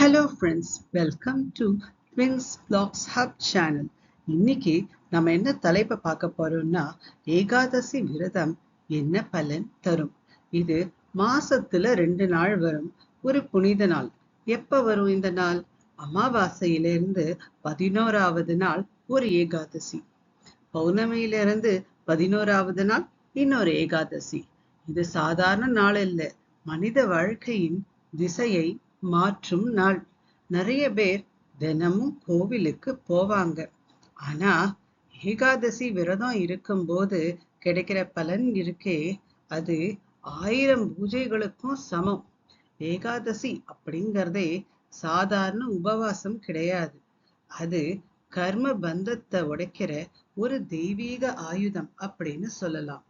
Hello friends welcome to twins blogs hub channel இன்னைக்கு நம்ம என்ன தலைப்பை பார்க்க போறோம்னா ஏகாதசி விரதம் என்ன பலன் தரும்? இது மாசத்துல ரெண்டு நாள் வரும். ஒரு புனித நாள். எப்ப வரும் இந்த நாள்? அமாவாசையிலிருந்து பதினோராவது நாள் ஒரு ஏகாதசி. பௌர்ணமியிலிருந்து பதினோராவது நாள் இன்னொரு ஏகாதசி. இது சாதாரண நாள் இல்லை மனித வாழ்க்கையின் திசையை மாற்றும் நாள். நிறைய பேர் தினமும் கோவிலுக்கு போவாங்க. ஆனா ஏகாதசி விரதம் இருக்கும்போது கிடைக்கிற பலன் இருக்கே அது ஆயிரம் பூஜைகளுக்கும் சமம். ஏகாதசி அப்படிங்கறதே சாதாரண உபவாசம் கிடையாது. அது கர்ம பந்தத்தை உடைக்கிற ஒரு தெய்வீக ஆயுதம் அப்படின்னு சொல்லலாம்.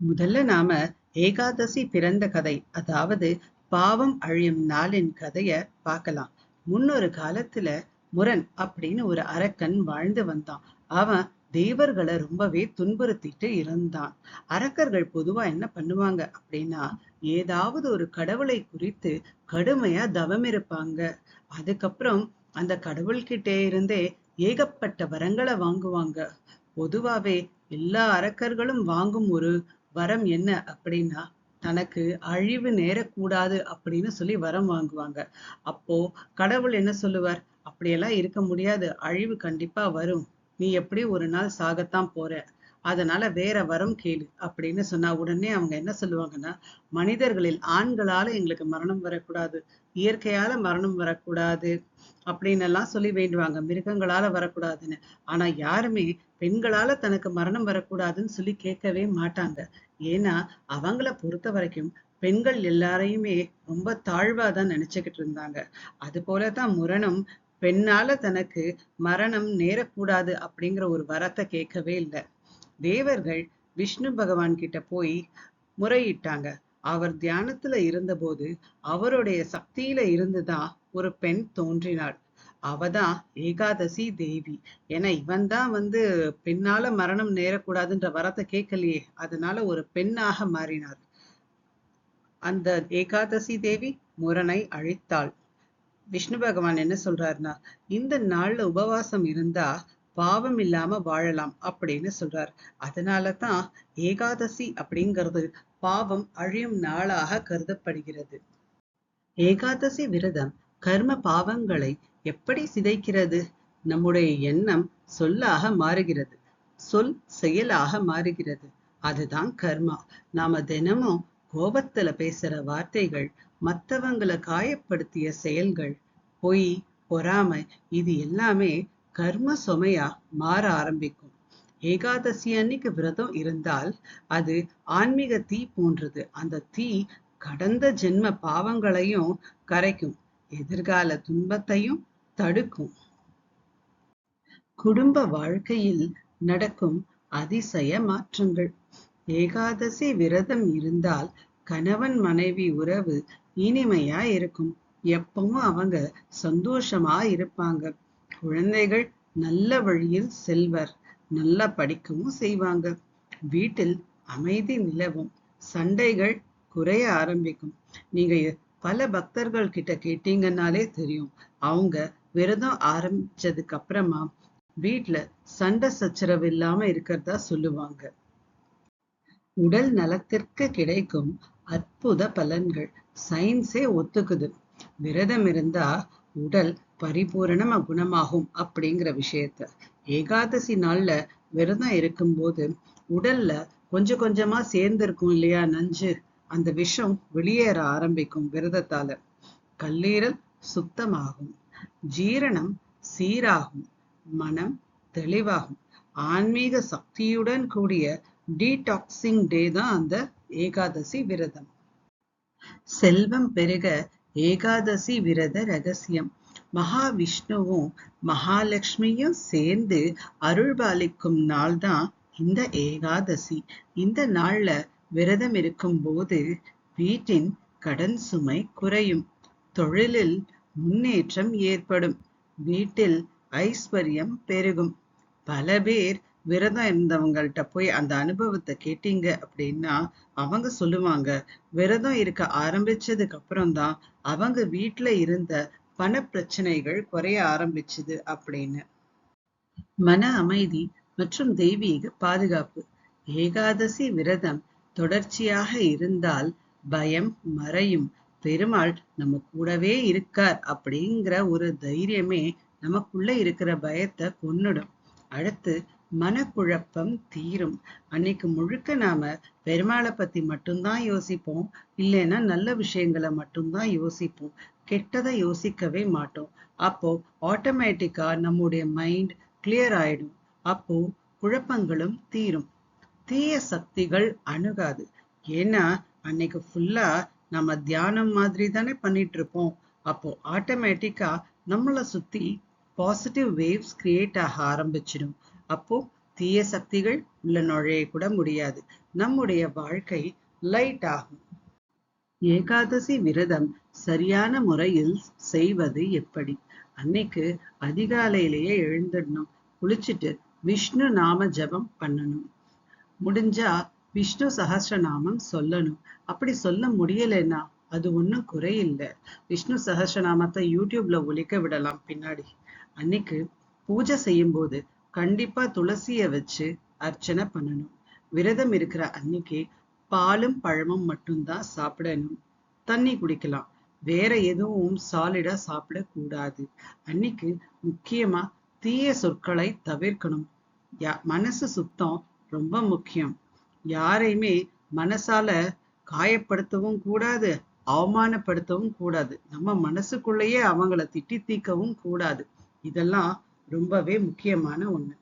முதல்ல நாம ஏகாதசி பிறந்த கதை அதாவது பாவம் அழியும் நாளின் கதைய பார்க்கலாம். முன்னொரு காலத்துல முரண் அப்படின்னு ஒரு அரக்கன் வாழ்ந்து வந்தான். அவன் தேவர்களை ரொம்பவே துன்புறுத்திட்டு இருந்தான். அரக்கர்கள் பொதுவா என்ன பண்ணுவாங்க அப்படின்னா ஏதாவது ஒரு கடவுளை குறித்து கடுமையா தவம் இருப்பாங்க. அதுக்கப்புறம் அந்த கடவுள்கிட்டே இருந்தே ஏகப்பட்ட வரங்களை வாங்குவாங்க. பொதுவாவே எல்லா அரக்கர்களும் வாங்கும் ஒரு வரம் என்ன அப்படின்னா தனக்கு அழிவு நேரக்கூடாது அப்படின்னு சொல்லி வரம் வாங்குவாங்க. அப்போ கடவுள் என்ன சொல்லுவார்? அப்படியெல்லாம் இருக்க முடியாது. அழிவு கண்டிப்பா வரும். நீ எப்படி ஒரு நாள் சாகத்தான் போற? அதனால வேற வரம் கேளு அப்படின்னு சொன்னா உடனே அவங்க என்ன சொல்லுவாங்கன்னா மனிதர்களில் ஆண்களால எங்களுக்கு மரணம் வரக்கூடாது இயற்கையால மரணம் வரக்கூடாது அப்படின்னு எல்லாம் சொல்லி வேண்டுவாங்க. மிருகங்களால வரக்கூடாதுன்னு. ஆனா யாருமே பெண்களால தனக்கு மரணம் வரக்கூடாதுன்னு சொல்லி கேட்கவே மாட்டாங்க. ஏன்னா அவங்கள பொறுத்த வரைக்கும் பெண்கள் எல்லாரையுமே ரொம்ப தாழ்வாதான் நினைச்சுக்கிட்டு இருந்தாங்க. அது போலதான் முரணம் பெண்ணால தனக்கு மரணம் நேரக்கூடாது அப்படிங்கிற ஒரு வரத்தை கேட்கவே இல்லை. தேவர்கள் விஷ்ணு பகவான் கிட்ட போய் முறையிட்டாங்க. அவர் தியானத்துல இருந்தபோது அவருடைய சக்தியில இருந்துதான் ஒரு பெண் தோன்றினாள். அவதான் ஏகாதசி தேவி. ஏன்னா இவன் தான் வந்து பெண்ணால மரணம் நேரக்கூடாதுன்ற வரத்தை கேட்கலையே. அதனால ஒரு பெண்ணாக மாறினார் அந்த ஏகாதசி தேவி முரணை அழித்தாள். விஷ்ணு பகவான் என்ன சொல்றாருன்னா இந்த நாள்ல உபவாசம் இருந்தா பாவம் இல்லாம வாழலாம் அப்படின்னு சொல்றார். அதனாலதான் ஏகாதசி அப்படிங்கிறது பாவம் அழியும் நாளாக கருதப்படுகிறது. ஏகாதசி விரதம் கர்ம பாவங்களை எப்படி சிதைக்கிறது? நம்முடைய எண்ணம் சொல்லாக மாறுகிறது. சொல் செயலாக மாறுகிறது. அதுதான் கர்மா. நாம தினமும் கோபத்துல பேசுற வார்த்தைகள் மத்தவங்களை காயப்படுத்திய செயல்கள் பொய் பொறாமை இது எல்லாமே கர்ம சுமையா மாற ஆரம்பிக்கும். ஏகாதசி அன்னைக்கு விரதம் இருந்தால் அது ஆன்மீக தீ போன்றது. அந்த தீ கடந்த ஜென்ம பாவங்களையும் கரைக்கும். எதிர்கால துன்பத்தையும் தடுக்கும். குடும்ப வாழ்க்கையில் நடக்கும் அதிசய மாற்றங்கள். ஏகாதசி விரதம் இருந்தால் கணவன் மனைவி உறவு இனிமையா இருக்கும். எப்பவும் அவங்க சந்தோஷமா இருப்பாங்க. குழந்தைகள் நல்ல வழியில் செல்வர் நல்லா படிக்கவும் செய்வாங்க. வீட்டில் அமைதி நிலவும் சண்டைகள் குறைய ஆரம்பிக்கும். நீங்க பல பக்தர்கள் கிட்ட கேட்டீங்கன்னாலே தெரியும். அவங்க விரதம் ஆரம்பிச்சதுக்கு அப்புறமா வீட்டுல சண்டை சச்சரவு இல்லாம இருக்கிறதா சொல்லுவாங்க. உடல் நலத்திற்கு கிடைக்கும் அற்புத பலன்கள். சயின்ஸே ஒத்துக்குது. விரதம் இருந்தா உடல் பரிபூரணமா குணமாகும் அப்படிங்கிற விஷயத்த. ஏகாதசி நாள்ல விரதம் இருக்கும்போது உடல்ல கொஞ்சம் கொஞ்சமா சேர்ந்திருக்கும் இல்லையா நஞ்சு? அந்த விஷம் வெளியேற ஆரம்பிக்கும் விரதத்தால. கல்லீரல் சுத்தமாகும். ஜீரணம் சீராகும். மனம் தெளிவாகும். ஆன்மீக சக்தியுடன் கூடிய டீடாக்சிங் டே தான் அந்த ஏகாதசி விரதம். செல்வம் பெருக ஏகாதசி விரத ரகசியம். மகாவிஷ்ணுவும் மகாலட்சுமியும் சேர்ந்து அருள்பாலிக்கும் நாள் தான் இந்த ஏகாதசி. இந்த நாள்ல விரதம் இருக்கும் போது வீட்டின் கடன் சுமை குறையும். தொழிலில் முன்னேற்றம் ஏற்படும். வீட்டில் ஐஸ்வர்யம் பெருகும். பல பேர் விரதம் இருந்தவங்கள்ட்ட போய் அந்த அனுபவத்தை கேட்டீங்க அப்படின்னா அவங்க சொல்லுவாங்க விரதம் இருக்க ஆரம்பிச்சதுக்கு அப்புறம் தான் அவங்க வீட்டுல இருந்த பண பிரச்சனைகள் குறைய ஆரம்பிச்சுது அப்படின்னு. மன அமைதி மற்றும் தெய்வீக பாதுகாப்பு. ஏகாதசி விரதம் தொடர்ச்சியாக இருந்தால் பயம் மறையும். பெருமாள் நம்ம கூடவே இருக்கார் அப்படிங்கிற ஒரு தைரியமே நமக்குள்ள இருக்கிற பயத்தை கொன்னுடும். அடுத்து மனக்குழப்பம் தீரும். அன்னைக்கு முழுக்க நாம பெருமாளை பத்தி மட்டும்தான் யோசிப்போம். இல்லைன்னா நல்ல விஷயங்களை மட்டும்தான் யோசிப்போம். கெட்டதை யோசிக்கவே மாட்டோம். அப்போ ஆட்டோமேட்டிக்கா நம்முடைய மைண்ட் கிளியர் ஆயிடும். அப்போ குழப்பங்களும் தீரும். தீய சக்திகள் அணுகாது. ஏன்னா அன்னைக்கு ஃபுல்லா நம்ம தியானம் மாதிரி தானே பண்ணிட்டு இருப்போம் அப்போ ஆட்டோமேட்டிக்கா நம்மளை சுத்தி பாசிட்டிவ் வேவ்ஸ் கிரியேட் ஆக ஆரம்பிச்சிடும். அப்போ தீய சக்திகள் உள்ள நுழைய கூட முடியாது. நம்முடைய வாழ்க்கை லைட் ஆகும். ஏகாதசி விரதம் சரியான முறையில் செய்வது எப்படி? அன்னைக்கு அதிகாலையிலேயே எழுந்துடணும். குளிச்சுட்டு விஷ்ணு நாம ஜபம் பண்ணணும். முடிஞ்சா விஷ்ணு சகசிரநாமம் சொல்லணும். அப்படி சொல்ல முடியலைன்னா அது ஒன்றும் குறையில்லை. விஷ்ணு சகசிரநாமத்தை யூடியூப்ல ஒழிக்க விடலாம் பின்னாடி. அன்னைக்கு பூஜை செய்யும்போது கண்டிப்பா துளசிய வச்சு அர்ச்சனை பண்ணணும். விரதம் இருக்கிற அன்னைக்கு பாலும் பழமும் மட்டும்தான் சாப்பிடணும். தண்ணி குடிக்கலாம். வேற எதுவும் சாலிடா சாப்பிடக்கூடாது. அன்னைக்கு முக்கியமா தீய சொற்களை தவிர்க்கணும். யா மனசு சுத்தம் ரொம்ப முக்கியம். யாரையுமே மனசால காயப்படுத்தவும் கூடாது அவமானப்படுத்தவும் கூடாது. நம்ம மனசுக்குள்ளேயே அவங்கள திட்டி தீக்கவும் கூடாது. இதெல்லாம் ரொம்பவே முக்கியமான ஒண்ணு.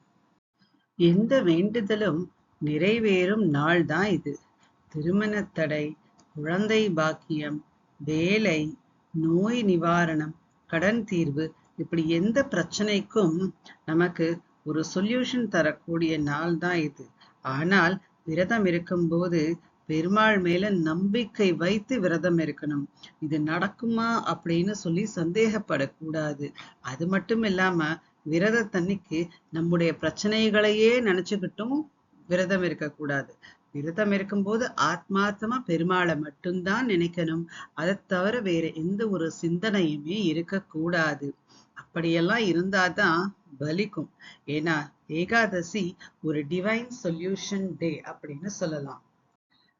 எந்த வேண்டுதலும் நிறைவேறும் நாள் தான் இது திருமணத்தடை குழந்தை பாக்கியம் வேலை நோய் நிவாரணம் கடன் தீர்வு இப்படி எந்த பிரச்சனைக்கும் நமக்கு ஒரு சொல்யூஷன் தரக்கூடிய நாள் தான் இது. ஆனால் விரதம் இருக்கும்போது பெருமாள் மேல நம்பிக்கை வைத்து விரதம் இருக்கணும். இது நடக்குமா அப்படின்னு சொல்லி சந்தேகப்படக்கூடாது. அது மட்டும் இல்லாம விரதத்தன்னைக்கு நம்முடைய பிரச்சனைகளையே நினைச்சுக்கிட்டும் விரதம் இருக்கக்கூடாது. விரதம் இருக்கும்போது ஆத்மார்த்தமா பெருமாளை மட்டும்தான் நினைக்கணும். அதை தவிர வேற எந்த ஒரு சிந்தனையுமே இருக்கக்கூடாது. அப்படியெல்லாம் இருந்தாதான் பலிக்கும். ஏன்னா ஏகாதசி ஒரு டிவைன் சொல்யூஷன் டே அப்படின்னு சொல்லலாம்.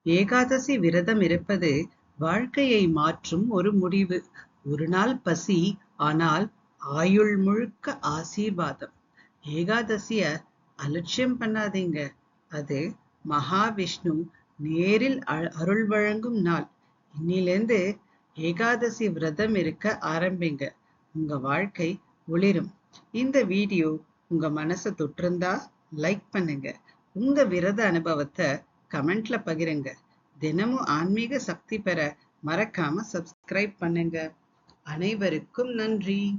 ஏகாதசி விரதம் இருப்பது வாழ்க்கையை மாற்றும் ஒரு முடிவு. ஒரு நாள் பசி ஆனால் ஆயுள் முழுக்க ஆசீர்வாதம். ஏகாதசிய அலட்சியம் பண்ணாதீங்க. அது மகாவிஷ்ணு நேரில் அருள் வழங்கும் நாள். இன்னிலிருந்து ஏகாதசி விரதம் இருக்க ஆரம்பிங்க. உங்க வாழ்க்கை ஒளிரும். இந்த வீடியோ உங்க மனசை தொற்றிருந்தா லைக் பண்ணுங்க. உங்க விரத அனுபவத்தை கமெண்ட்ல பகிருங்க. தினமும் ஆன்மீக சக்தி பெற மறக்காம சப்ஸ்கிரைப் பண்ணுங்க. அனைவருக்கும் நன்றி.